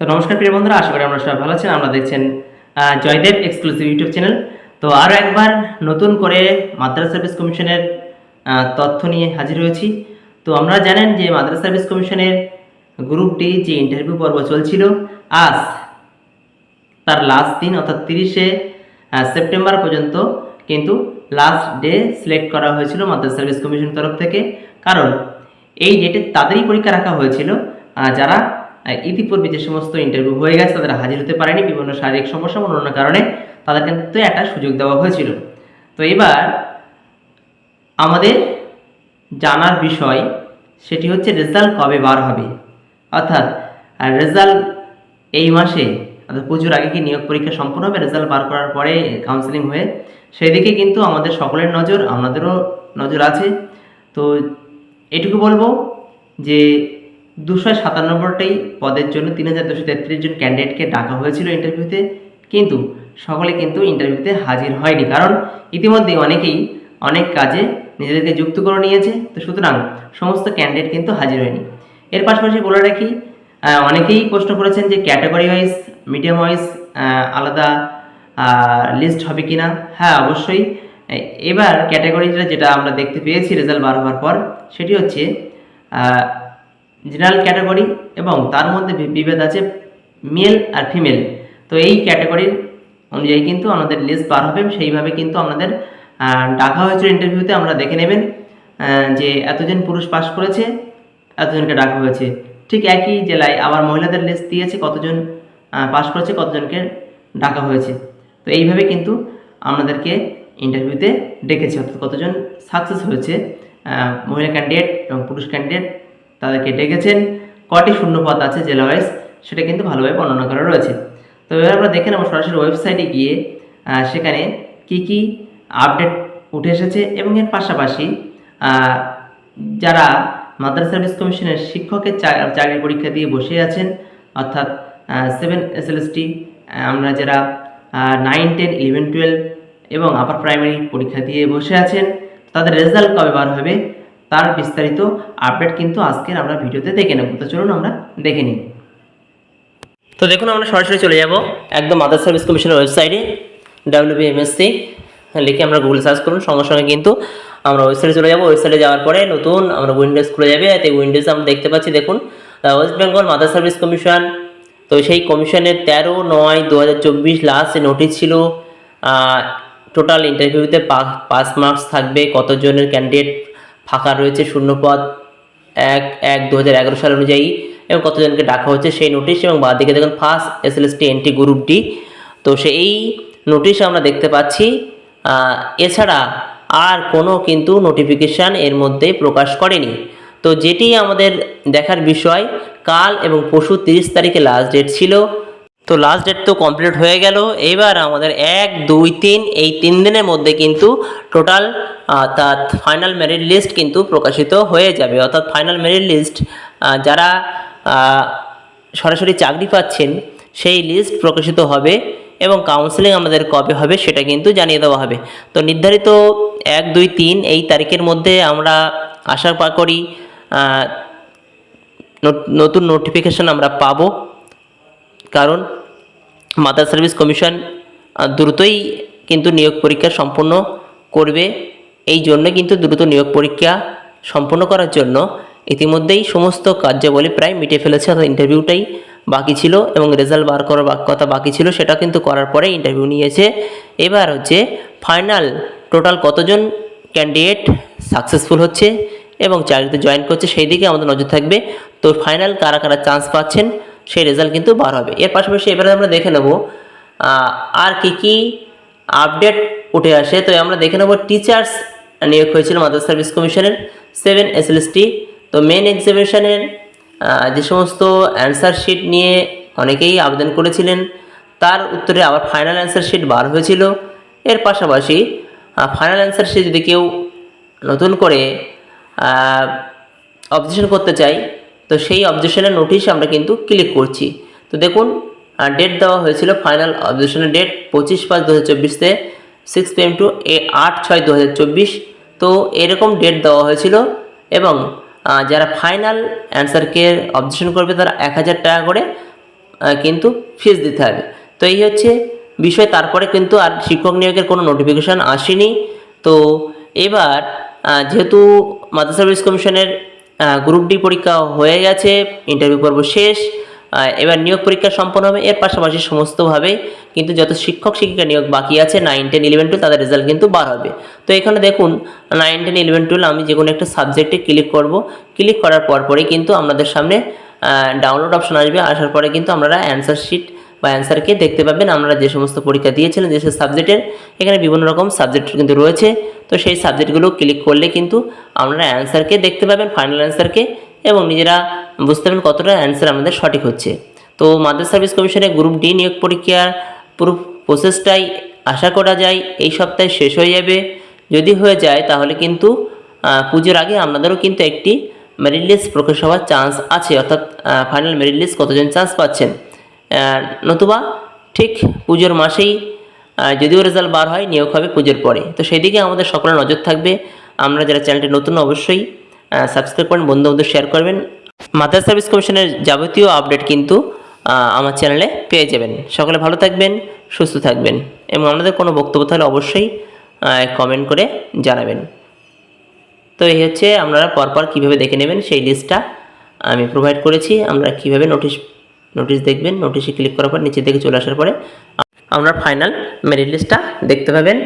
তো নমস্কার প্রিয় বন্ধুরা, আশা করি আপনারা সবাই ভালো আছেন। আমরা দেখছেন জয়দেব এক্সক্লুসিভ ইউটিউব চ্যানেল তো আরও একবার নতুন করে মাদ্রাসা সার্ভিস কমিশনের তথ্য নিয়ে হাজির হয়েছি। তো আমরা জানেন যে মাদ্রাসা সার্ভিস কমিশনের গ্রুপ ডি যে ইন্টারভিউ পর্ব চলছিল, আজ তার লাস্ট দিন, অর্থাৎ তিরিশে সেপ্টেম্বর পর্যন্ত কিন্তু লাস্ট ডে সিলেক্ট করা হয়েছিল মাদ্রাসা সার্ভিস কমিশন তরফ থেকে। কারণ এই ডেটে তাদেরই পরীক্ষা রাখা হয়েছিল যারা ইতিপূর্বে যে সমস্ত ইন্টারভিউ হয়ে গেছে তারা হাজির হতে পারেনি, বিভিন্ন শারীরিক সমস্যা বা অন্যান্য কারণে তাদের কিন্তু একটা সুযোগ দেওয়া হয়েছিল। তো এবার আমাদের জানার বিষয় সেটি হচ্ছে রেজাল্ট কবে বার হবে? অর্থাৎ রেজাল্ট এই মাসে, অর্থাৎ পুজোর আগে কি নিয়োগ পরীক্ষা সম্পূর্ণ হবে? রেজাল্ট বার করার পরে কাউন্সেলিং হয়ে সেই দিকে কিন্তু আমাদের সকলের নজর, আমাদেরও নজর আছে। তো এটুকু বলব যে দুশো সাতানব্বইটাই পদের জন্য তিন হাজার দুশো তেত্রিশ জন ক্যান্ডিডেটকে ডাকা হয়েছিল ইন্টারভিউতে, কিন্তু সকলে কিন্তু ইন্টারভিউতে হাজির হয়নি, কারণ ইতিমধ্যে অনেকেই অনেক কাজে নিজেদেরকে যুক্ত করে নিয়েছে। তো সুতরাং সমস্ত ক্যান্ডিডেট কিন্তু হাজির হয়নি। এর পাশাপাশি বলে রাখি অনেকেই প্রশ্ন করেছেন যে ক্যাটাগরি ওয়াইজ, মিডিয়াম ওয়াইজ আলাদা লিস্ট হবে কিনা? হ্যাঁ অবশ্যই। এবার ক্যাটাগরিটা যেটা আমরা দেখতে পেয়েছি, রেজাল্ট বার হওয়ার পর, সেটি হচ্ছে জেনারেল ক্যাটাগরি এবং তার মধ্যে বিভেদ আছে মেল আর ফিমেল তো এই ক্যাটাগরির অনুযায়ী কিন্তু আমাদের লিস্ট বার হবে। সেইভাবে কিন্তু আমাদের ডাকা হয়েছিল ইন্টারভিউতে আমরা দেখে নেবেন যে এতজন পুরুষ পাস করেছে, এতজনকে ডাকা হয়েছে। ঠিক একই জেলায় আবার মহিলাদের লিস্ট দিয়েছে কতজন পাস করেছে, কতজনকে ডাকা হয়েছে। তো এইভাবে কিন্তু আমাদেরকে ইন্টারভিউতে ডেকেছে। অর্থাৎ কতজন সাকসেস হয়েছে মহিলা ক্যান্ডিডেট এবং পুরুষ ক্যান্ডিডেট ডেকেছেন। কটি শূন্য পদ আছে জেলা ওয়াইজ সেটা কিন্তু ভালোভাবে বর্ণনা করা রয়েছে। তো এবার আমরা দেখে নেব সরাসরি ওয়েবসাইটে গিয়ে সেখানে কি কি আপডেট উঠে এসেছে এবং এর পাশাপাশি যারা মাদ্রাসা সার্ভিস কমিশনের শিক্ষকের চা- চাকরির পরীক্ষা দিয়ে বসে আছেন, অর্থাৎ সেভেন এস আমরা যারা নাইন টেন ইলেভেন টুয়েলভ এবং আপার প্রাইমারি পরীক্ষা দিয়ে বসে আছেন, তাদের রেজাল্ট কবে বার হবে? তার বিস্তারিত আপডেট কিন্তু আজকের আমরা ভিডিওতে দেখে নেব। তো চলুন আমরা দেখে নিই। তো দেখুন, আমরা সরাসরি চলে যাব একদম আদার সার্ভিস কমিশনের ওয়েবসাইটে ডাব্লিউবিএমএসসি লিখে আমরা গুগল সার্চ করুন। সঙ্গে সঙ্গে কিন্তু আমরা ওয়েবসাইটে চলে যাব। ওয়েবসাইটে যাওয়ার পরে নতুন আমরা উইন্ডোজ খুলে যাবে। এতে উইন্ডোজে আমরা দেখতে পাচ্ছি, দেখুন West Bengal mother service commission তো সেই কমিশনের তেরো নয় দু হাজার চব্বিশ লাস্ট নোটিশ ছিল। টোটাল ইন্টারভিউতে পাস মার্কস থাকবে। কতজনের ক্যান্ডিডেট ফাঁকা রয়েছে শূন্যপদ এক এক দু হাজার এগারো সাল অনুযায়ী। এবং কতজনকে ডাকা হচ্ছে সেই নোটিশ এবং বাদিকে দেখুন first S L S T NT group D. তো সেই নোটিশ আমরা দেখতে পাচ্ছি। এছাড়া আর কোনো কিন্তু নোটিফিকেশান এর মধ্যে প্রকাশ করেনি। তো যেটি আমাদের দেখার বিষয়, কাল এবং পরশু তিরিশ তারিখে লাস্ট ডেট ছিল। তো লাস্ট ডেট তো কমপ্লিট হয়ে গেল। এবার আমাদের এক, দুই, তিন, এই তিন দিনের মধ্যে কিন্তু টোটাল অর্থাৎ ফাইনাল মেরিট লিস্ট কিন্তু প্রকাশিত হয়ে যাবে। অর্থাৎ ফাইনাল মেরিট লিস্ট যারা সরাসরি চাকরি পাচ্ছেন, সেই লিস্ট প্রকাশিত হবে এবং কাউন্সেলিং আমাদের কবে হবে সেটা কিন্তু জানিয়ে দেওয়া হবে। তো নির্ধারিত এক, দুই, তিন এই তারিখের মধ্যে আমরা আশা করি নতুন নোটিফিকেশন আমরা পাবো। কারণ মাদার সার্ভিস কমিশন দ্রুতই কিন্তু নিয়োগ পরীক্ষা সম্পন্ন করবে। এই জন্য কিন্তু দ্রুত নিয়োগ পরীক্ষা সম্পন্ন করার জন্য ইতিমধ্যেই সমস্ত কার্যাবলী প্রায় মিটে ফেলেছে, অর্থাৎ ইন্টারভিউটাই বাকি ছিল এবং রেজাল্ট বার করার কথা বাকি ছিল, সেটা কিন্তু করার পরে ইন্টারভিউ নিয়েছে। এবার হচ্ছে ফাইনাল টোটাল কতজন ক্যান্ডিডেট সাকসেসফুল হচ্ছে এবং চাকরিতে জয়েন করছে, সেই দিকে আমাদের নজর থাকবে। তো ফাইনাল কারা কারা চান্স পাচ্ছেন সেই রেজাল্ট কিন্তু বার হবে। এর পাশাপাশি এবারে আমরা দেখে নেব আর কি কি আপডেট উঠে আসে। তো আমরা দেখে নেব টিচার্স নিয়োগ হয়েছিল মাদার সার্ভিস কমিশনের সেভেন এসএলএসটি তো মেন এক্সামিনেশনের যে সমস্ত অ্যান্সার শিট নিয়ে অনেকেই আবেদন করেছিলেন, তার উত্তরে আবার ফাইনাল অ্যান্সার শিট বার হয়েছিল। এর পাশাপাশি ফাইনাল অ্যান্সার শিট যদি কেউ নতুন করে অবজেকশন করতে চাই তো সেই অবজেকশনের নোটিশ আমরা কিন্তু ক্লিক করছি। তো দেখুন ডেট দেওয়া হয়েছিল ফাইনাল অবজেকশনের ডেট পঁচিশ পাঁচ দু হাজার চব্বিশতে সিক্স পিএম টু এ আট ছয় দু হাজার চব্বিশ। তো এরকম ডেট দেওয়া হয়েছিল এবং যারা ফাইনাল অ্যান্সারকে অবজেকশন করবে তারা এক হাজার টাকা করে কিন্তু ফিস দিতে হবে। তো এই হচ্ছে বিষয়। তারপরে কিন্তু আর শিক্ষক নিয়োগের কোনো নোটিফিকেশান আসেনি। তো এবার যেহেতু মাদ্রাসা সার্ভিস কমিশনের গ্রুপ ডি পরীক্ষা হয়ে গেছে ইন্টারভিউ পর্ব শেষ এবার নিয়োগ পরীক্ষা সম্পন্ন হবে, এর পাশাপাশি সমস্তভাবে কিন্তু যত শিক্ষক, শিক্ষিকা নিয়োগ বাকি আছে নাইন টেন ইলেভেন টুয়েলভ তাদের রেজাল্ট কিন্তু বার হবে। তো এখানে দেখুন নাইন টেন ইলেভেন টুয়েলভ আমি যে কোনো একটা সাবজেক্টে ক্লিক করব ক্লিক করার পর পরে কিন্তু আপনাদের সামনে ডাউনলোড অপশন আসবে, আসার পরে কিন্তু আপনারা অ্যান্সার শিট বা অ্যান্সারকে দেখতে পাবেন। আমরা যে সমস্ত পরীক্ষা দিয়েছিলেন যে সাবজেক্টের এখানে বিভিন্ন রকম সাবজেক্ট কিন্তু রয়েছে। তো সেই সাবজেক্টগুলো ক্লিক করলে কিন্তু আপনারা অ্যান্সারকে দেখতে পাবেন ফাইনাল অ্যান্সারকে এবং নিজেরা বুঝতে পারবেন কতটা অ্যান্সার আমাদের সঠিক হচ্ছে। তো মাদ্রাসা সার্ভিস কমিশনের গ্রুপ ডি নিয়োগ পরীক্ষার পুরো প্রসেসটাই আশা করা যায়, এই সপ্তাহে শেষ হয়ে যাবে। যদি হয়ে যায়, তাহলে কিন্তু পুজোর আগে আপনাদেরও কিন্তু একটি মেরিট লিস্ট প্রকাশ হওয়ার চান্স আছে। অর্থাৎ ফাইনাল মেরিট লিস্ট কতজন চান্স পাচ্ছেন? নতুবা ঠিক পুজোর মাসেই যদিও রেজাল্ট বার হয়, নিয়োগ হবে পুজোর পরে। তো সেই দিকে আমাদের সকলের নজর থাকবে। আমরা যারা চ্যানেলটি নতুন, অবশ্যই সাবস্ক্রাইব করেন বন্ধু বন্ধু শেয়ার করবেন। মাদ্রাসা সার্ভিস কমিশনের যাবতীয় আপডেট কিন্তু আমার চ্যানেলে পেয়ে যাবেন। সকলে ভালো থাকবেন, সুস্থ থাকবেন। এবং আপনাদের কোনো বক্তব্য থাকলে অবশ্যই কমেন্ট করে জানাবেন। তো এই হচ্ছে, আপনারা পরপর কীভাবে দেখে নেবেন সেই লিস্টটা আমি প্রোভাইড করেছি। আমরা কীভাবে নোটিশ নোটিশ দেখবেন নোটিশে ক্লিক করার পর নিচের দিকে চলে আসার পরে আপনার ফাইনাল মেরিট লিস্টটা দেখতে পাবেন।